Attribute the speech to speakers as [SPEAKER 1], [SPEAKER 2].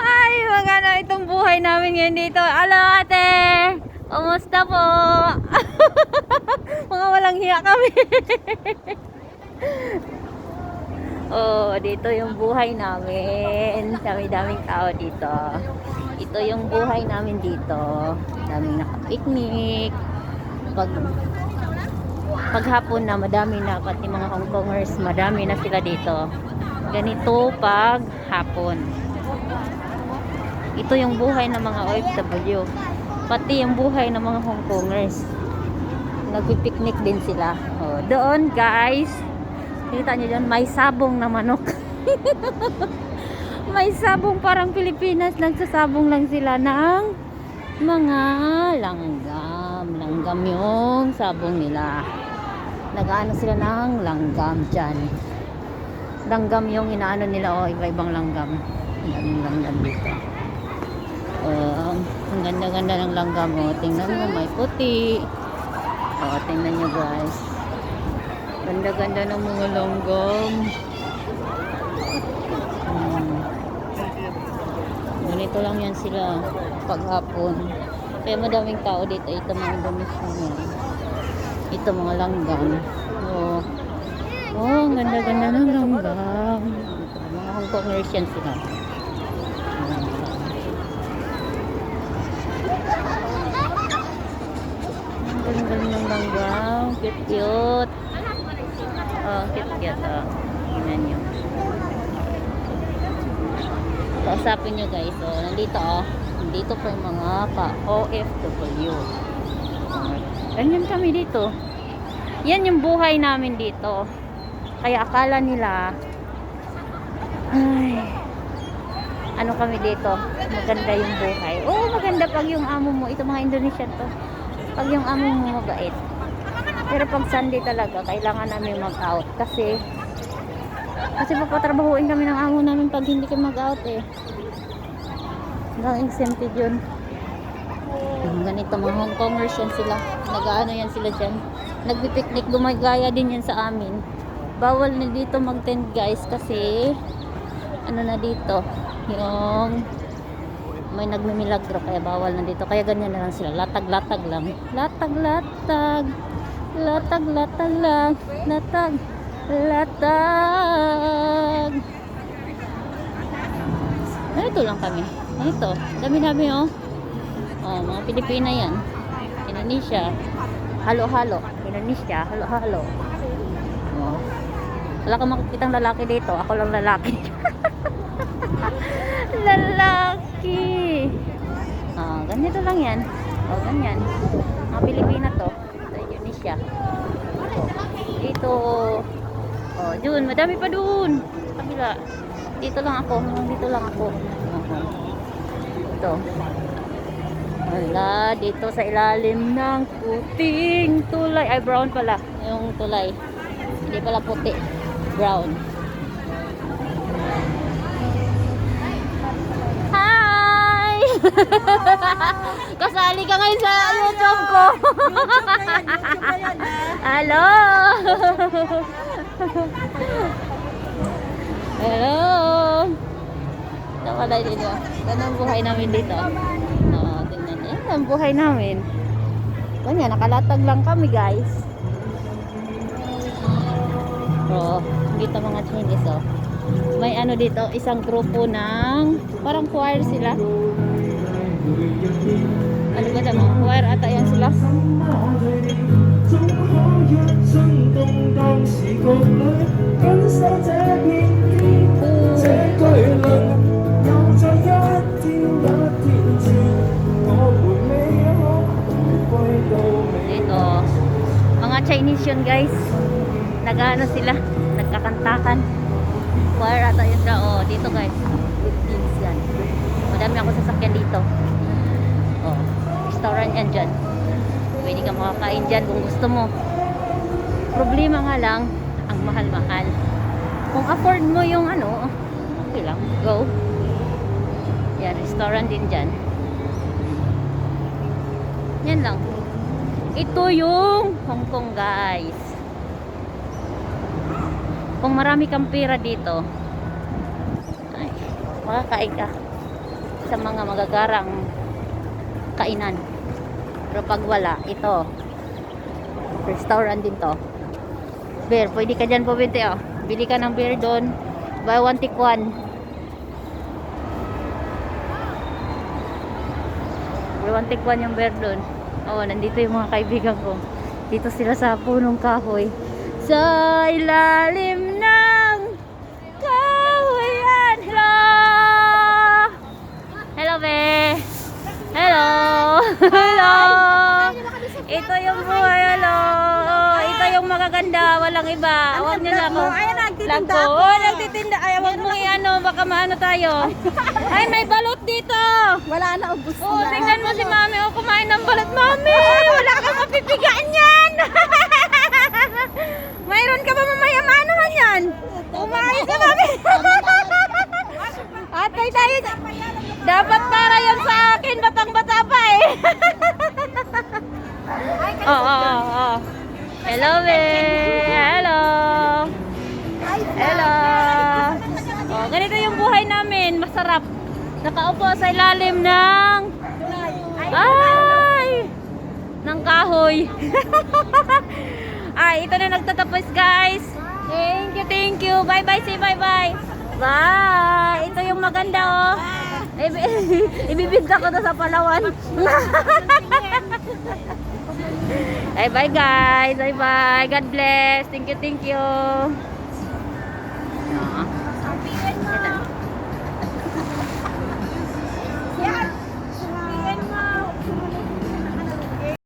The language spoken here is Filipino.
[SPEAKER 1] Ay, mga na itong buhay namin ngayon dito. Alo, ate! Kumusta po? mga walang hiya kami. oh, dito yung buhay namin. Dami-daming tao dito. Ito yung buhay namin dito. Daming nakapiknik. Pag paghapon na madami na pati mga Hong Kongers madami na sila dito ganito pag hapon. Ito yung buhay ng mga OFW pati yung buhay ng mga Hong Kongers. Nagpipiknik din sila. Oh, doon guys. Kita nyo dyan may sabong na manok. May sabong parang Pilipinas nagsasabong lang sila ng mga langgam. Langgam yung sabong nila. Nagaano sila ng langgam dyan langgam yung inaano nila o iba-ibang langgam. Ang daming langgam dito. Uh, ang ganda-ganda ng langgam o tingnan mo may puti. O tingnan nyo guys. Ganda-ganda ng mga langgam. Hmm. ganito lang yan sila paghapon. Kaya madaming tao dito ito mga yan ito mga langgam oh ang ganda-ganda ng langgam mga Hong Kongers yan sila ang ganda ng langgam cute cute. Oh cute cute. Oh tingnan nyo kausapin nyo guys. Oh nandito oh. Nandito po yung mga ka OFW ganyan kami dito. Yan yung buhay namin dito kaya akala nila ay ano kami dito? Maganda yung buhay. Oo maganda pag yung amo mo ito mga Indonesian to. Pag yung amo mo mabait. Pero pag Sunday talaga kailangan namin mag out kasi kasi papatrabahuin kami ng amo namin pag hindi kami mag out eh. Hanggang exempted yun yung ganito mga Hong Kongers yan sila. Nag-ano yan sila dyan. Nagpipiknik gumagaya din yan sa amin bawal na dito mag tent guys kasi ano na dito yung may nagmimilagro kaya bawal na dito. Kaya ganyan na lang sila latag latag lang. Latag latag latag latag lang latag latag ito lang kami. Ito dami dami oh. Oh mga Pilipina yan. Indonesia halo-halo. Indonesia halo-halo. oh. Wala kang makikitang lalaki dito. Ako lang lalaki. Lalaki. Oh, ganito lang yan. Oh, ganyan. Mga Pilipina to. Ito Indonesia. Dito. Oh, dun. Madami pa dun. Kabila. Dito lang ako. Dito lang ako. Ito. Wala, dito sa ilalim ng puting tulay. Ay, brown pala. Yung tulay. Hindi pala puti. Brown. Hi! Kasali ka ngayon sa YouTube ko. Hello! Hello! Nakalay yun. Ganun ang buhay namin dito. Oo, tingnan niyo. Yan ang buhay namin. Ganyan, nakalatag lang kami guys. Oh, dito mga Chinese oh. May ano dito, isang grupo ng parang choir sila. Ano ba tama? Choir ata yan sila. Dito. Mga Chinese yun guys. Nagano sila, nagkakantakan. Choir ata yun siya. Oh, dito guys. Philippines yan. Madami ako sasakyan dito. Oh, restaurant yan dyan. Pwede ka makakain dyan kung gusto mo. Problema nga lang, ang mahal-mahal. Kung afford mo yung ano, okay lang, go. Yan, restaurant din dyan. Yan lang. Ito yung Hong Kong guys. Kung marami kang pera dito, makakain ka sa mga magagarang kainan. Pero pag wala, ito. Restaurant din to. Beer, pwede ka dyan pumunti oh. Bili ka ng beer doon. Buy one take one. Buy one take one yung beer doon. Oo, nandito yung mga kaibigan ko. Dito sila sa punong kahoy. Sa ilalim ng kahoyan. Hello! Hello, be! Hello! Hello! Ito yung buhay, hello! Oh, ito yung magaganda, walang iba. Huwag niyo na ako.
[SPEAKER 2] Ayan, nagtitinda ako.
[SPEAKER 1] Oo, nagtitinda. Ay, huwag mo i-ano, baka maano tayo. Ay, may balot dito!
[SPEAKER 2] Wala na, ubus na.
[SPEAKER 1] tingnan mo si mami. Oh, kumain ng balot, mami! Wala kang mapipigaan yan! Mayroon ka ba mamaya maanuhan yan? Kumain ka, mami! Atay tayo. Dapat para yan sa akin, batang-bata pa eh. Oo, oo, oo. Hello, be. Hello. Hello. Oh, ganito yung buhay namin. Masarap. Nakaupo sa ilalim ng... Ay! Ng kahoy. Ay, ito na nagtatapos, guys. Thank you, thank you. Bye-bye, say bye-bye. Bye! Ito yung maganda, oh. Ibi- Ibibigta ko to sa Palawan. Bye-bye, guys. Bye-bye. God bless. Thank you, thank you.